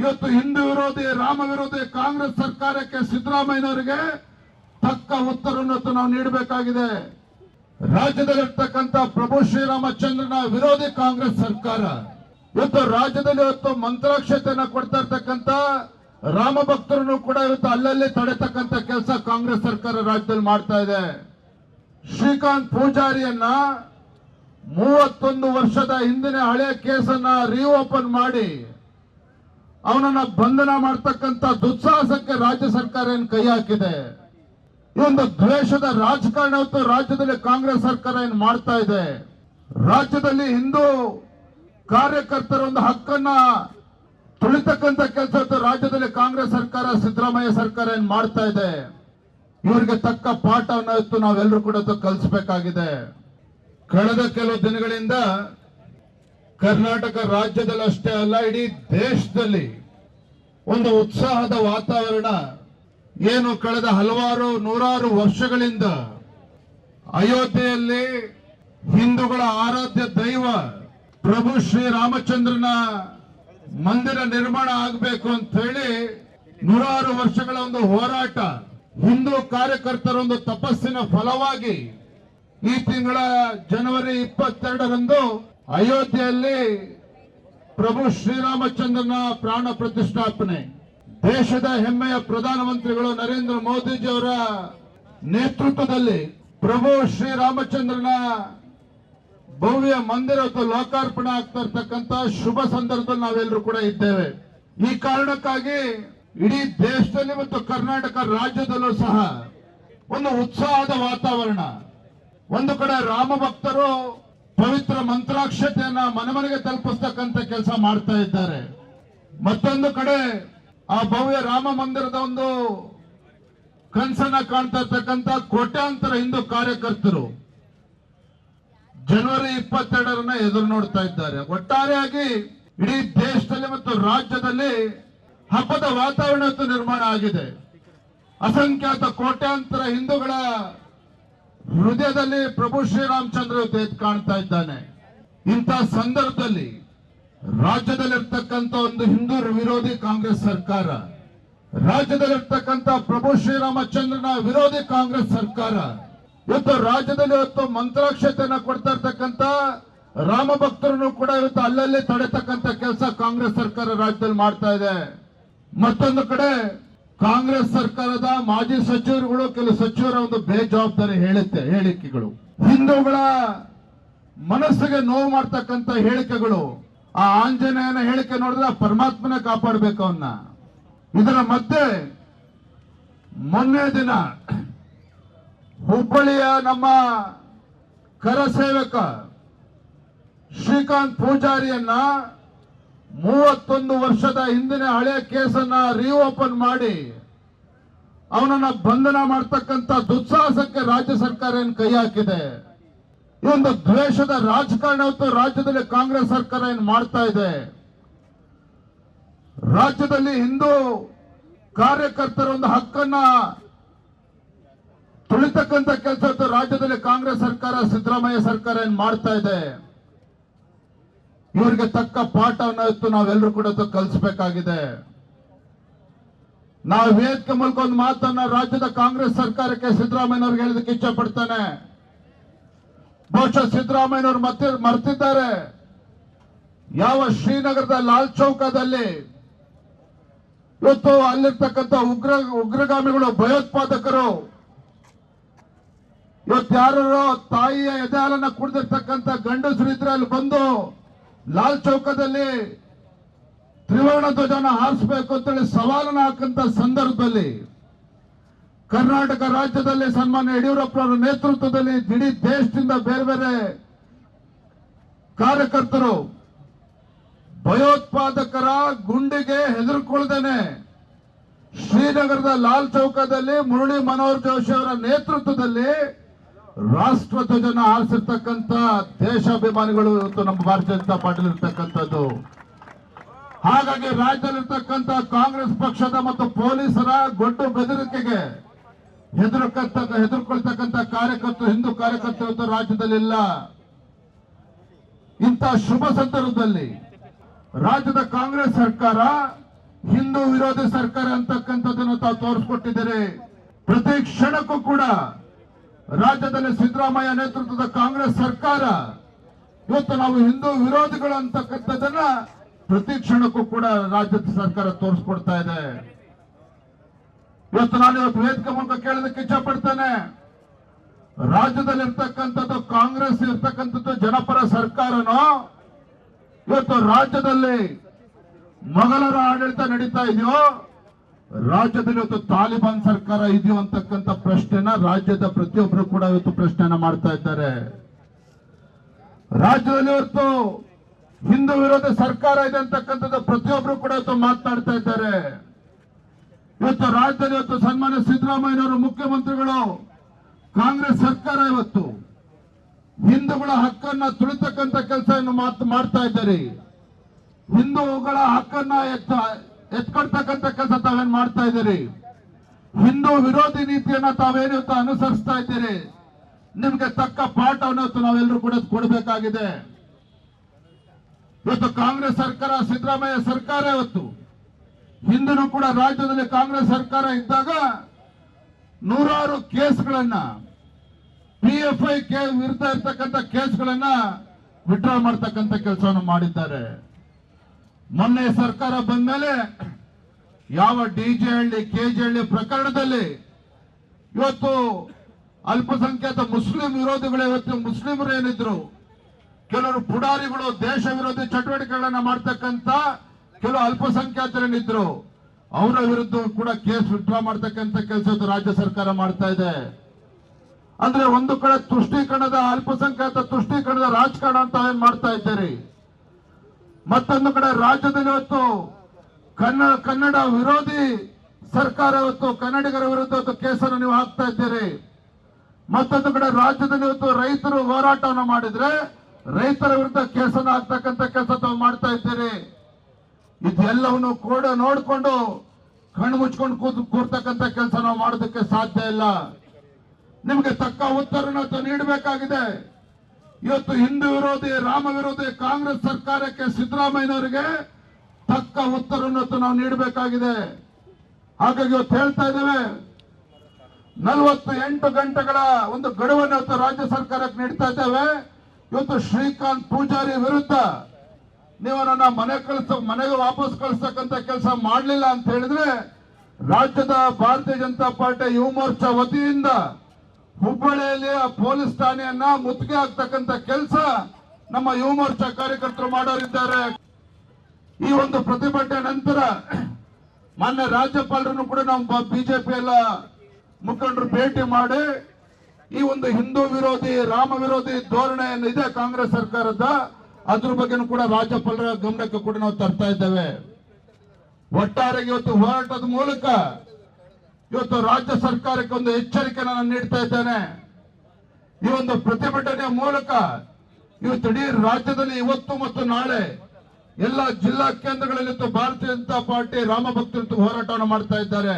ಇವತ್ತು ಹಿಂದೂ ವಿರೋಧಿ, ರಾಮ ವಿರೋಧಿ ಕಾಂಗ್ರೆಸ್ ಸರ್ಕಾರಕ್ಕೆ ಸಿದ್ದರಾಮಯ್ಯನವರಿಗೆ ತಕ್ಕ ಉತ್ತರವನ್ನು ನಾವು ನೀಡಬೇಕಾಗಿದೆ. ರಾಜ್ಯದಲ್ಲಿರ್ತಕ್ಕಂಥ ಪ್ರಭು ಶ್ರೀರಾಮಚಂದ್ರನ ವಿರೋಧಿ ಕಾಂಗ್ರೆಸ್ ಸರ್ಕಾರ, ಇವತ್ತು ರಾಜ್ಯದಲ್ಲಿ ಇವತ್ತು ಮಂತ್ರಾಕ್ಷತೆಯನ್ನು ಕೊಡ್ತಾ ಇರ್ತಕ್ಕಂಥ ರಾಮ ಭಕ್ತರನ್ನು ಕೂಡ ಇವತ್ತು ಅಲ್ಲಲ್ಲಿ ತಡೆತಕ್ಕಂಥ ಕೆಲಸ ಕಾಂಗ್ರೆಸ್ ಸರ್ಕಾರ ರಾಜ್ಯದಲ್ಲಿ ಮಾಡ್ತಾ ಇದೆ. ಶ್ರೀಕಾಂತ್ ಪೂಜಾರಿಯನ್ನ ಮೂವತ್ತೊಂದು ವರ್ಷದ ಹಿಂದಿನ ಹಳೆಯ ಕೇಸನ್ನ ರೀಓಪನ್ ಮಾಡಿ ಅವನನ್ನ ಬಂಧನ ಮಾಡ್ತಕ್ಕಂತ ದುಸ್ಸಾಹಸಕ್ಕೆ ರಾಜ್ಯ ಸರ್ಕಾರ ಏನ್ ಕೈ ಹಾಕಿದೆ? ಈ ಒಂದು ದ್ವೇಷದ ರಾಜಕಾರಣ ರಾಜ್ಯದಲ್ಲಿ ಕಾಂಗ್ರೆಸ್ ಸರ್ಕಾರ ಏನ್ ಮಾಡ್ತಾ ಇದೆ? ರಾಜ್ಯದಲ್ಲಿ ಹಿಂದೂ ಕಾರ್ಯಕರ್ತರ ಒಂದು ಹಕ್ಕನ್ನ ತುಳಿತಕ್ಕಂತ ಕೆಲಸ ರಾಜ್ಯದಲ್ಲಿ ಕಾಂಗ್ರೆಸ್ ಸರ್ಕಾರ, ಸಿದ್ದರಾಮಯ್ಯ ಸರ್ಕಾರ ಏನ್ ಮಾಡ್ತಾ ಇದೆ? ಇವರಿಗೆ ತಕ್ಕ ಪಾಠವನ್ನು ನಾವೆಲ್ಲರೂ ಕೂಡ ಕಲಿಸಬೇಕಾಗಿದೆ. ಕಳೆದ ಕೆಲವು ದಿನಗಳಿಂದ ಕರ್ನಾಟಕ ರಾಜ್ಯದಲ್ಲಿ ಅಷ್ಟೇ ಅಲ್ಲ, ಇಡೀ ದೇಶದಲ್ಲಿ ಒಂದು ಉತ್ಸಾಹದ ವಾತಾವರಣ ಏನು ಕಳೆದ ಹಲವಾರು ನೂರಾರು ವರ್ಷಗಳಿಂದ ಅಯೋಧ್ಯೆಯಲ್ಲಿ ಹಿಂದೂಗಳ ಆರಾಧ್ಯ ದೈವ ಪ್ರಭು ಶ್ರೀರಾಮಚಂದ್ರನ ಮಂದಿರ ನಿರ್ಮಾಣ ಆಗಬೇಕು ಅಂತ ಹೇಳಿ ನೂರಾರು ವರ್ಷಗಳ ಒಂದು ಹೋರಾಟ, ಹಿಂದೂ ಕಾರ್ಯಕರ್ತರ ಒಂದು ತಪಸ್ಸಿನ ಫಲವಾಗಿ ಈ ತಿಂಗಳ ಜನವರಿ ಇಪ್ಪತ್ತೆರಡರಂದು ಅಯೋಧ್ಯೆಯಲ್ಲಿ ಪ್ರಭು ಶ್ರೀರಾಮಚಂದ್ರನ ಪ್ರಾಣ ಪ್ರತಿಷ್ಠಾಪನೆ. ದೇಶದ ಹೆಮ್ಮೆಯ ಪ್ರಧಾನಮಂತ್ರಿಗಳು ನರೇಂದ್ರ ಮೋದಿಜಿಯವರ ನೇತೃತ್ವದಲ್ಲಿ ಪ್ರಭು ಶ್ರೀರಾಮಚಂದ್ರನ ಭವ್ಯ ಮಂದಿರ ಲೋಕಾರ್ಪಣೆ ಆಗ್ತಾ ಇರ್ತಕ್ಕಂಥ ಶುಭ ಸಂದರ್ಭದಲ್ಲಿ ನಾವೆಲ್ಲರೂ ಕೂಡ ಇದ್ದೇವೆ. ಈ ಕಾರಣಕ್ಕಾಗಿ ಇಡೀ ದೇಶದಲ್ಲಿ ಮತ್ತು ಕರ್ನಾಟಕ ರಾಜ್ಯದಲ್ಲೂ ಸಹ ಒಂದು ಉತ್ಸಾಹದ ವಾತಾವರಣ. ಒಂದು ಕಡೆ ರಾಮ ಭಕ್ತರು ಪವಿತ್ರ ಮಂತ್ರಾಕ್ಷತೆಯನ್ನ ಮನೆಮನೆಗೆ ತಲುಪಿಸ್ತಕ್ಕಂಥ ಕೆಲಸ ಮಾಡ್ತಾ ಇದ್ದಾರೆ. ಮತ್ತೊಂದು ಕಡೆ ಆ ಭವ್ಯ ರಾಮ ಮಂದಿರದ ಒಂದು ಕನಸನ್ನ ಕಾಣ್ತಾ ಇರ್ತಕ್ಕಂಥ ಕೋಟ್ಯಾಂತರ ಹಿಂದೂ ಕಾರ್ಯಕರ್ತರು ಜನವರಿ ಇಪ್ಪತ್ತೆರಡರನ್ನ ಎದುರು ನೋಡ್ತಾ ಇದ್ದಾರೆ. ಒಟ್ಟಾರೆಯಾಗಿ ಇಡೀ ದೇಶದಲ್ಲಿ ಮತ್ತು ರಾಜ್ಯದಲ್ಲಿ ಹಬ್ಬದ ವಾತಾವರಣ ನಿರ್ಮಾಣ ಆಗಿದೆ. ಅಸಂಖ್ಯಾತ ಕೋಟ್ಯಾಂತರ ಹಿಂದೂಗಳ ಹೃದಯದಲ್ಲಿ ಪ್ರಭು ಶ್ರೀರಾಮಚಂದ್ರ ಎದ್ದು ಕಾಣ್ತಾ ಇದ್ದಾನೆ. ಇಂಥ ಸಂದರ್ಭದಲ್ಲಿ ರಾಜ್ಯದಲ್ಲಿರ್ತಕ್ಕಂಥ ಒಂದು ಹಿಂದೂ ವಿರೋಧಿ ಕಾಂಗ್ರೆಸ್ ಸರ್ಕಾರ, ರಾಜ್ಯದಲ್ಲಿರ್ತಕ್ಕಂಥ ಪ್ರಭು ಶ್ರೀರಾಮಚಂದ್ರನ ವಿರೋಧಿ ಕಾಂಗ್ರೆಸ್ ಸರ್ಕಾರ, ಇವತ್ತು ರಾಜ್ಯದಲ್ಲಿ ಇವತ್ತು ಮಂತ್ರಾಕ್ಷತೆಯನ್ನು ಕೊಡ್ತಾ ಇರ್ತಕ್ಕಂಥ ರಾಮ ಭಕ್ತರನ್ನು ಕೂಡ ಇವತ್ತು ಅಲ್ಲಲ್ಲಿ ತಡೆತಕ್ಕಂಥ ಕೆಲಸ ಕಾಂಗ್ರೆಸ್ ಸರ್ಕಾರ ರಾಜ್ಯದಲ್ಲಿ ಮಾಡ್ತಾ ಇದೆ. ಮತ್ತೊಂದು ಕಡೆ ಕಾಂಗ್ರೆಸ್ ಸರ್ಕಾರದ ಮಾಜಿ ಸಚಿವರುಗಳು, ಕೆಲವು ಸಚಿವರ ಒಂದು ಬೇಜವಾಬ್ದಾರಿ ಹೇಳುತ್ತೆ, ಹೇಳಿಕೆಗಳು. ಹಿಂದೂಗಳ ಮನಸ್ಸಿಗೆ ನೋವು ಮಾಡ್ತಕ್ಕಂಥ ಹೇಳಿಕೆಗಳು, ಆ ಆಂಜನೇಯನ ಹೇಳಿಕೆ ನೋಡಿದ್ರೆ ಆ ಪರಮಾತ್ಮನ ಕಾಪಾಡಬೇಕು ಅವನ್ನ ಇದರ ಮಧ್ಯೆ ಮೊನ್ನೆ ದಿನ ಹುಬ್ಬಳ್ಳಿಯ ನಮ್ಮ ಕರಸೇವಕ ಶ್ರೀಕಾಂತ್ ಪೂಜಾರಿಯನ್ನ ಮೂವತ್ತೊಂದು ವರ್ಷದ ಹಿಂದಿನ ಹಳೆಯ ಕೇಸನ್ನ ರಿಓಪನ್ ಮಾಡಿ, ಅವನನ್ನ ಬಂಧನ ಮಾಡ್ತಕ್ಕಂಥ ದುಸ್ಸಾಹಸಕ್ಕೆ ರಾಜ್ಯ ಸರ್ಕಾರ ಏನ್ ಕೈ ಹಾಕಿದೆ? ಈ ಒಂದು ದ್ವೇಷದ ರಾಜಕಾರಣ ಹೊತ್ತು ರಾಜ್ಯದಲ್ಲಿ ಕಾಂಗ್ರೆಸ್ ಸರ್ಕಾರ ಏನ್ ಮಾಡ್ತಾ ಇದೆ? ರಾಜ್ಯದಲ್ಲಿ ಹಿಂದೂ ಕಾರ್ಯಕರ್ತರ ಒಂದು ಹಕ್ಕನ್ನ ತುಳಿತಕ್ಕಂಥ ಕೆಲಸ ರಾಜ್ಯದಲ್ಲಿ ಕಾಂಗ್ರೆಸ್ ಸರ್ಕಾರ, ಸಿದ್ದರಾಮಯ್ಯ ಸರ್ಕಾರ ಏನ್ ಮಾಡ್ತಾ ಇದೆ? ಇವರಿಗೆ ತಕ್ಕ ಪಾಠವನ್ನು ಇವತ್ತು ನಾವೆಲ್ಲರೂ ಕೂಡ ಕಲಿಸಬೇಕಾಗಿದೆ. ನಾವು ವೇದಿಕೆ ಮೂಲಕ ಒಂದು ಮಾತನ್ನ ರಾಜ್ಯದ ಕಾಂಗ್ರೆಸ್ ಸರ್ಕಾರಕ್ಕೆ ಸಿದ್ದರಾಮಯ್ಯ ಅವ್ರಿಗೆ ಹೇಳಿದಕ್ಕೆ ಇಚ್ಛೆ ಪಡ್ತಾನೆ ಬಹುಶಃ ಸಿದ್ದರಾಮಯ್ಯನವರು ಮತ್ತೆ ಮರ್ತಿದ್ದಾರೆ. ಯಾವ ಶ್ರೀನಗರದ ಲಾಲ್ ಚೌಕದಲ್ಲಿ ಇವತ್ತು ಅಲ್ಲಿರ್ತಕ್ಕಂಥ ಉಗ್ರ, ಉಗ್ರಗಾಮಿಗಳು, ಭಯೋತ್ಪಾದಕರು ಇವತ್ತು ಯಾರೋ ತಾಯಿಯ ಎದೆ ಹಾಲನ್ನ ಕುಡಿದಿರ್ತಕ್ಕಂಥ ಗಂಡಸರು ಇದ್ರೆ ಅಲ್ಲಿ ಬಂದು ಲಾಲ್ ಚೌಕದಲ್ಲಿ ತ್ರಿವರ್ಣ ಧ್ವಜನ ಹಾರಿಸಬೇಕು ಅಂತೇಳಿ ಸವಾಲನ್ನು ಹಾಕಂತ ಸಂದರ್ಭದಲ್ಲಿ ಕರ್ನಾಟಕ ರಾಜ್ಯದಲ್ಲಿ ಸನ್ಮಾನ್ಯ ಯಡಿಯೂರಪ್ಪನವರ ನೇತೃತ್ವದಲ್ಲಿ ಇಡೀ ದೇಶದಿಂದ ಬೇರೆ ಬೇರೆ ಕಾರ್ಯಕರ್ತರು ಭಯೋತ್ಪಾದಕರ ಗುಂಡಿಗೆ ಹೆದರ್ಕೊಳ್ದೇನೆ ಶ್ರೀನಗರದ ಲಾಲ್ ಚೌಕದಲ್ಲಿ ಮುರಳಿ ಮನೋಹರ್ ಜೋಶಿ ಅವರ ನೇತೃತ್ವದಲ್ಲಿ ರಾಷ್ಟ್ರ ಧ್ವಜನ ಆರಿಸಿರ್ತಕ್ಕಂಥ ದೇಶಾಭಿಮಾನಿಗಳು ಇವತ್ತು ನಮ್ಮ ಭಾರತೀಯ ಜನತಾ ಪಾರ್ಟಿಲಿ ಇರ್ತಕ್ಕಂಥದ್ದು. ಹಾಗಾಗಿ ರಾಜ್ಯದಲ್ಲಿರ್ತಕ್ಕಂಥ ಕಾಂಗ್ರೆಸ್ ಪಕ್ಷದ ಮತ್ತು ಪೊಲೀಸರ ಗೊಡ್ಡು ಬೆದರಿಕೆಗೆ ಹೆದರ್ಕಂತ ಹೆದರ್ಕೊಳ್ತಕ್ಕಂಥ ಕಾರ್ಯಕರ್ತರು, ಹಿಂದೂ ಕಾರ್ಯಕರ್ತರು ಇವತ್ತು ರಾಜ್ಯದಲ್ಲಿಲ್ಲ ಇಂಥ ಶುಭ ಸಂದರ್ಭದಲ್ಲಿ ರಾಜ್ಯದ ಕಾಂಗ್ರೆಸ್ ಸರ್ಕಾರ, ಹಿಂದೂ ವಿರೋಧಿ ಸರ್ಕಾರ ಅಂತಕ್ಕಂಥದ್ದನ್ನು ತಾವು ತೋರಿಸ್ಕೊಟ್ಟಿದ್ದಾರೆ. ಪ್ರತಿ ಕ್ಷಣಕ್ಕೂ ಕೂಡ ರಾಜ್ಯದಲ್ಲಿ ಸಿದ್ದರಾಮಯ್ಯ ನೇತೃತ್ವದ ಕಾಂಗ್ರೆಸ್ ಸರ್ಕಾರ, ಇವತ್ತು ನಾವು ಹಿಂದೂ ವಿರೋಧಿಗಳು ಅಂತಕ್ಕಂಥದ್ದನ್ನ ಪ್ರತಿ ಕ್ಷಣಕ್ಕೂ ಕೂಡ ರಾಜ್ಯದ ಸರ್ಕಾರ ತೋರಿಸ್ಕೊಡ್ತಾ ಇದೆ. ಇವತ್ತು ನಾನು ಇವತ್ತು ವೇದಿಕೆ ಮೂಲಕ ಕೇಳೋದಕ್ಕೆ ಇಚ್ಛೆ ಪಡ್ತೇನೆ ರಾಜ್ಯದಲ್ಲಿ ಕಾಂಗ್ರೆಸ್, ಇರ್ತಕ್ಕಂಥದ್ದು ಜನಪರ ಸರ್ಕಾರನೋ, ಇವತ್ತು ರಾಜ್ಯದಲ್ಲಿ ಮೊಘಲರ ಆಡಳಿತ ನಡೀತಾ ಇದೆಯೋ ರಾಜ್ಯದಲ್ಲಿ ಇವತ್ತು ತಾಲಿಬಾನ್ ಸರ್ಕಾರ ಇದೆಯೋ ಅಂತಕ್ಕಂಥ ಪ್ರಶ್ನೆನ ರಾಜ್ಯದ ಪ್ರತಿಯೊಬ್ಬರು ಕೂಡ ಇವತ್ತು ಪ್ರಶ್ನೆನ ಮಾಡ್ತಾ ಇದ್ದಾರೆ. ರಾಜ್ಯದಲ್ಲಿ ಇವತ್ತು ಹಿಂದೂ ವಿರೋಧ ಸರ್ಕಾರ ಇದೆ ಅಂತಕ್ಕಂಥದ್ದು ಪ್ರತಿಯೊಬ್ಬರು ಕೂಡ ಇವತ್ತು ಮಾತನಾಡ್ತಾ ಇದ್ದಾರೆ. ಇವತ್ತು ರಾಜ್ಯದಲ್ಲಿ ಇವತ್ತು ಸನ್ಮಾನ್ಯ ಸಿದ್ದರಾಮಯ್ಯನವರು ಮುಖ್ಯಮಂತ್ರಿಗಳು, ಕಾಂಗ್ರೆಸ್ ಸರ್ಕಾರ ಇವತ್ತು ಹಿಂದೂಗಳ ಹಕ್ಕನ್ನ ತುಳಿತಕ್ಕಂಥ ಕೆಲಸವನ್ನು ಮಾತು, ಮಾಡ್ತಾ ಇದ್ದಾರೆ. ಹಿಂದೂಗಳ ಹಕ್ಕನ್ನ ಎತ್ಕೊಳ್ತಕ್ಕಂಥ ಕೆಲಸ ತಾವೇನ್ ಮಾಡ್ತಾ ಇದ್ದೀರಿ? ಹಿಂದೂ ವಿರೋಧಿ ನೀತಿಯನ್ನ ತಾವೇನು ಅನುಸರಿಸ್ತಾ ಇದ್ದೀರಿ? ನಿಮ್ಗೆ ತಕ್ಕ ಪಾಠವನ್ನು ನಾವೆಲ್ಲರೂ ಕೂಡ ಕೊಡಬೇಕಾಗಿದೆ. ಇವತ್ತು ಕಾಂಗ್ರೆಸ್ ಸರ್ಕಾರ, ಸಿದ್ದರಾಮಯ್ಯ ಸರ್ಕಾರ ಇವತ್ತು. ಹಿಂದೂ ಕೂಡ ರಾಜ್ಯದಲ್ಲಿ ಕಾಂಗ್ರೆಸ್ ಸರ್ಕಾರ ಇದ್ದಾಗ ನೂರಾರು ಕೇಸ್ಗಳನ್ನ ಪಿ ಎಫ್ ಐ ವಿರುದ್ಧ ಇರ್ತಕ್ಕಂಥ ಕೇಸ್ಗಳನ್ನ ವಿಡ್ರಾ ಮಾಡ್ತಕ್ಕಂಥ ಕೆಲಸವನ್ನು ಮಾಡಿದ್ದಾರೆ. ಮೊನ್ನೆ ಸರ್ಕಾರ ಬಂದ ಮೇಲೆ ಯಾವ ಡಿಜೆ ಹಳ್ಳಿ ಕೆಜೆ ಹಳ್ಳಿ ಪ್ರಕರಣದಲ್ಲಿ ಇವತ್ತು ಅಲ್ಪಸಂಖ್ಯಾತ ಮುಸ್ಲಿಂ ವಿರೋಧಿಗಳು ಇವತ್ತು ಮುಸ್ಲಿಮರು ಏನಿದ್ರು, ಕೆಲವರು ಪುಡಾರಿಗಳು, ದೇಶ ವಿರೋಧಿ ಚಟುವಟಿಕೆಗಳನ್ನ ಮಾಡ್ತಕ್ಕಂತ ಕೆಲವು ಅಲ್ಪಸಂಖ್ಯಾತರೇನಿದ್ರು ಅವರ ವಿರುದ್ಧ ಕೂಡ ಕೇಸ್ ವಿಡ್ರಾ ಮಾಡ್ತಕ್ಕಂಥ ಕೆಲಸ ರಾಜ್ಯ ಸರ್ಕಾರ ಮಾಡ್ತಾ ಇದೆ. ಅಂದ್ರೆ ಒಂದು ಕಡೆ ತುಷ್ಟೀಕರಣದ, ಅಲ್ಪಸಂಖ್ಯಾತ ತುಷ್ಟೀಕರಣದ ರಾಜಕಾರಣ ಅಂತ ಏನ್ ಮಾಡ್ತಾ ಇದ್ದೀರಿ? ಮತ್ತೊಂದು ಕಡೆ ರಾಜ್ಯದಲ್ಲಿ ಇವತ್ತು ಕನ್ನಡ ಕನ್ನಡ ವಿರೋಧಿ ಸರ್ಕಾರ ಇವತ್ತು ಕನ್ನಡಿಗರ ವಿರುದ್ಧ ಇವತ್ತು ಕೇಸನ್ನು ನೀವು ಹಾಕ್ತಾ ಇದ್ದೀರಿ. ಮತ್ತೊಂದು ಕಡೆ ರಾಜ್ಯದಲ್ಲಿ ಇವತ್ತು ರೈತರು ಹೋರಾಟವನ್ನು ಮಾಡಿದ್ರೆ ರೈತರ ವಿರುದ್ಧ ಕೇಸನ್ನು ಹಾಕ್ತಕ್ಕಂಥ ಕೆಲಸ ತಾವು ಮಾಡ್ತಾ ಇದ್ದೀರಿ. ಇದೆಲ್ಲವನ್ನು ಕೂಡ ನೋಡಿಕೊಂಡು ಕಣ್ಣು ಮುಚ್ಕೊಂಡು ಕೂತ್ ಕೂರ್ತಕ್ಕಂಥ ಕೆಲಸ ನಾವು ಮಾಡೋದಕ್ಕೆ ಸಾಧ್ಯ ಇಲ್ಲ. ನಿಮಗೆ ತಕ್ಕ ಉತ್ತರನ ನೀಡಬೇಕಾಗಿದೆ. ಇವತ್ತು ಹಿಂದೂ ವಿರೋಧಿ, ರಾಮ ವಿರೋಧಿ ಕಾಂಗ್ರೆಸ್ ಸರ್ಕಾರಕ್ಕೆ ಸಿದ್ದರಾಮಯ್ಯನವರಿಗೆ ತಕ್ಕ ಉತ್ತರವನ್ನು ನಾವು ನೀಡಬೇಕಾಗಿದೆ. ಹಾಗಾಗಿ ಇವತ್ತು ಹೇಳ್ತಾ ಇದ್ದೇವೆ ನಲವತ್ತು ಎಂಟು ಗಂಟೆಗಳ ಒಂದು ಗಡುವನ್ನು ಇವತ್ತು ರಾಜ್ಯ ಸರ್ಕಾರಕ್ಕೆ ನೀಡ್ತಾ ಇದ್ದೇವೆ. ಇವತ್ತು ಶ್ರೀಕಾಂತ್ ಪೂಜಾರಿ ವಿರುದ್ಧ ನೀವು ನನ್ನ ಮನೆ ಕಳಿಸ, ಮನೆಗೆ ವಾಪಸ್ ಕಳಿಸ್ತಕ್ಕಂಥ ಕೆಲಸ ಮಾಡಲಿಲ್ಲ ಅಂತ ಹೇಳಿದ್ರೆ, ರಾಜ್ಯದ ಭಾರತೀಯ ಜನತಾ ಪಾರ್ಟಿ ಯುವ ಮೋರ್ಚಾ ವತಿಯಿಂದ ಹುಬ್ಬಳ್ಳಿಯಲ್ಲಿ ಆ ಪೊಲೀಸ್ ಠಾಣೆಯನ್ನ ಮುತ್ತಿಗೆ ಹಾಕ್ತಕ್ಕಂತ ಕೆಲಸ ನಮ್ಮ ಯುವ ಮೋರ್ಚಾ ಕಾರ್ಯಕರ್ತರು ಮಾಡೋರಿದ್ದಾರೆ. ಈ ಒಂದು ಪ್ರತಿಭಟನೆ ನಂತರ ಮಾನ್ಯ ರಾಜ್ಯಪಾಲರನ್ನು ಕೂಡ ನಾವು ಬಿಜೆಪಿ ಎಲ್ಲ ಮುಖಂಡರು ಭೇಟಿ ಮಾಡಿ ಈ ಒಂದು ಹಿಂದೂ ವಿರೋಧಿ, ರಾಮ ವಿರೋಧಿ ಧೋರಣೆ ಏನಿದೆ ಕಾಂಗ್ರೆಸ್ ಸರ್ಕಾರದ. ಅದ್ರ ಬಗ್ಗೆನೂ ಕೂಡ ರಾಜ್ಯಪಾಲರ ಗಮನಕ್ಕೆ ಕೂಡ ನಾವು ತರ್ತಾ ಇದ್ದೇವೆ. ಒಟ್ಟಾರೆ ಇವತ್ತು ಹೋರಾಟದ ಮೂಲಕ ಇವತ್ತು ರಾಜ್ಯ ಸರ್ಕಾರಕ್ಕೆ ಒಂದು ಎಚ್ಚರಿಕೆ ನಾನು ನೀಡ್ತಾ ಇದ್ದೇನೆ. ಈ ಒಂದು ಪ್ರತಿಭಟನೆಯ ಮೂಲಕ ಇವತ್ತು ಇಡೀ ರಾಜ್ಯದಲ್ಲಿ ಇವತ್ತು ಮತ್ತು ನಾಳೆ ಎಲ್ಲ ಜಿಲ್ಲಾ ಕೇಂದ್ರಗಳಲ್ಲಿ ಭಾರತೀಯ ಜನತಾ ಪಾರ್ಟಿ ರಾಮ ಭಕ್ತರು ಹೋರಾಟವನ್ನು ಮಾಡ್ತಾ ಇದ್ದಾರೆ.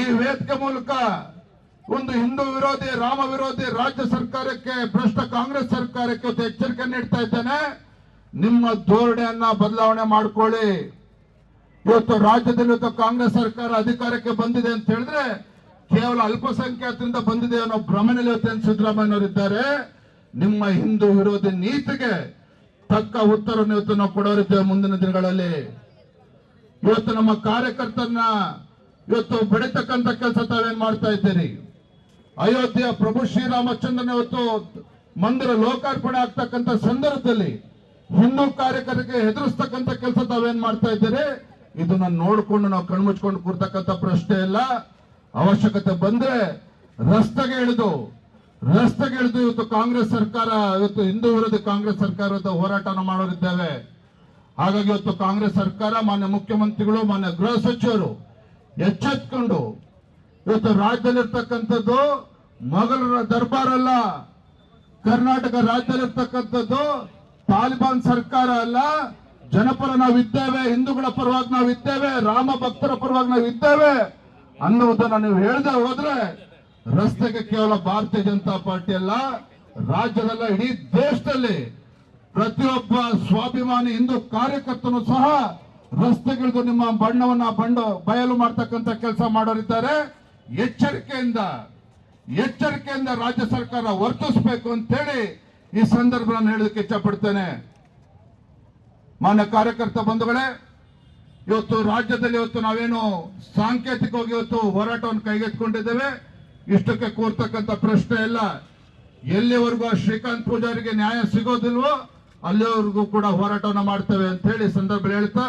ಈ ವೇದಿಕೆ ಮೂಲಕ ಒಂದು ಹಿಂದೂ ವಿರೋಧಿ, ರಾಮ ವಿರೋಧಿ ರಾಜ್ಯ ಸರ್ಕಾರಕ್ಕೆ, ಭ್ರಷ್ಟ ಕಾಂಗ್ರೆಸ್ ಸರ್ಕಾರಕ್ಕೆ ಎಚ್ಚರಿಕೆ ನೀಡ್ತಾ ಇದ್ದೇನೆ. ನಿಮ್ಮ ಧೋರಣೆಯನ್ನ ಬದಲಾವಣೆ ಮಾಡ್ಕೊಳ್ಳಿ. ಇವತ್ತು ರಾಜ್ಯದಲ್ಲಿ ಕಾಂಗ್ರೆಸ್ ಸರ್ಕಾರ ಅಧಿಕಾರಕ್ಕೆ ಬಂದಿದೆ ಅಂತ ಹೇಳಿದ್ರೆ ಕೇವಲ ಅಲ್ಪಸಂಖ್ಯಾತರಿಂದ ಬಂದಿದೆ ಅನ್ನೋ ಭ್ರಮಣೆಯಲ್ಲಿ ಇವತ್ತೇನು ಸಿದ್ದರಾಮಯ್ಯನವರಿದ್ದಾರೆ ನಿಮ್ಮ ಹಿಂದೂ ವಿರೋಧಿ ನೀತಿಗೆ ತಕ್ಕ ಉತ್ತರವನ್ನು ಇವತ್ತು ನಾವು ಕೊಡೋರಿದ್ದೇವೆ ಮುಂದಿನ ದಿನಗಳಲ್ಲಿ. ಇವತ್ತು ನಮ್ಮ ಕಾರ್ಯಕರ್ತರನ್ನ ಇವತ್ತು ಬೆಳೀತಕ್ಕಂತ ಕೆಲಸ ತಾವೇನ್ ಮಾಡ್ತಾ ಇದ್ದೀರಿ? ಅಯೋಧ್ಯೆಯ ಪ್ರಭು ಶ್ರೀರಾಮಚಂದ್ರನ ಇವತ್ತು ಮಂದಿರ ಲೋಕಾರ್ಪಣೆ ಆಗ್ತಕ್ಕಂಥ ಸಂದರ್ಭದಲ್ಲಿ ಹಿಂದೂ ಕಾರ್ಯಕರ್ತರಿಗೆ ಹೆದರಿಸ್ತಕ್ಕಂಥ ಕೆಲಸ ತಾವೇನ್ ಮಾಡ್ತಾ ಇದ್ದೀರಿ? ಇದನ್ನ ನೋಡ್ಕೊಂಡು ನಾವು ಕಣ್ಮುಚ್ಕೊಂಡು ಕೂರ್ತಕ್ಕಂಥ ಪ್ರಶ್ನೆ ಇಲ್ಲ. ಅವಶ್ಯಕತೆ ಬಂದ್ರೆ ರಸ್ತೆಗೆ ಇಳಿದು ರಸ್ತೆಗೆ ಇಳಿದು ಇವತ್ತು ಕಾಂಗ್ರೆಸ್ ಸರ್ಕಾರ, ಇವತ್ತು ಹಿಂದೂ ವಿರೋಧಿ ಕಾಂಗ್ರೆಸ್ ಸರ್ಕಾರ ಹೋರಾಟನ ಮಾಡೋರಿದ್ದೇವೆ. ಹಾಗಾಗಿ ಇವತ್ತು ಕಾಂಗ್ರೆಸ್ ಸರ್ಕಾರ, ಮಾನ್ಯ ಮುಖ್ಯಮಂತ್ರಿಗಳು, ಮಾನ್ಯ ಗೃಹ ಸಚಿವರು ಎಚ್ಚೆತ್ಕೊಂಡು ಇವತ್ತು ರಾಜ್ಯದಲ್ಲಿರ್ತಕ್ಕಂಥದ್ದು ಮೊಘಲರ ದರ್ಬಾರ್ ಅಲ್ಲ ಕರ್ನಾಟಕ ರಾಜ್ಯದಲ್ಲಿರ್ತಕ್ಕಂಥದ್ದು ತಾಲಿಬಾನ್ ಸರ್ಕಾರ ಅಲ್ಲ ಜನಪರ ನಾವಿದ್ದೇವೆ, ಹಿಂದೂಗಳ ಪರವಾಗಿ ನಾವಿದ್ದೇವೆ, ರಾಮ ಭಕ್ತರ ಪರವಾಗಿ ನಾವಿದ್ದೇವೆ ಅನ್ನುವುದನ್ನ ನೀವು ಹೇಳದೆ ಹೋದ್ರೆ ರಸ್ತೆಗೆ ಕೇವಲ ಭಾರತೀಯ ಜನತಾ ಪಾರ್ಟಿ ಅಲ್ಲ, ರಾಜ್ಯದಲ್ಲ, ಇಡೀ ದೇಶದಲ್ಲಿ ಪ್ರತಿಯೊಬ್ಬ ಸ್ವಾಭಿಮಾನಿ ಹಿಂದೂ ಕಾರ್ಯಕರ್ತನು ಸಹ ರಸ್ತೆಗಳಿಗೂ ನಿಮ್ಮ ಬಣ್ಣವನ್ನ ಬಂಡು ಬಯಲು ಮಾಡ್ತಕ್ಕಂಥ ಕೆಲಸ ಮಾಡೋರಿದ್ದಾರೆ. ಎಚ್ಚರಿಕೆಯಿಂದ ಎಚ್ಚರಿಕೆಯಿಂದ ರಾಜ್ಯ ಸರ್ಕಾರ ವರ್ತಿಸಬೇಕು ಅಂತೇಳಿ ಈ ಸಂದರ್ಭ ನಾನು ಹೇಳೋದಕ್ಕೆ ಇಷ್ಟಪಡ್ತೇನೆ ಮಾನ್ಯ ಕಾರ್ಯಕರ್ತ ಬಂಧುಗಳೇ, ಇವತ್ತು ರಾಜ್ಯದಲ್ಲಿ ಇವತ್ತು ನಾವೇನು ಸಾಂಕೇತಿಕವಾಗಿ ಇವತ್ತು ಹೋರಾಟವನ್ನು ಕೈಗೆತ್ತಿಕೊಂಡಿದ್ದೇವೆ, ಇಷ್ಟಕ್ಕೆ ಕೂರ್ತಕ್ಕಂಥ ಪ್ರಶ್ನೆ ಇಲ್ಲ. ಎಲ್ಲಿವರೆಗೂ ಆ ಶ್ರೀಕಾಂತ್ ಪೂಜಾರಿಗೆ ನ್ಯಾಯ ಸಿಗೋದಿಲ್ವೋ, ಅಲ್ಲಿವರೆಗೂ ಕೂಡ ಹೋರಾಟವನ್ನು ಮಾಡ್ತೇವೆ ಅಂತ ಹೇಳಿ ಸಂದರ್ಭ ಹೇಳ್ತಾ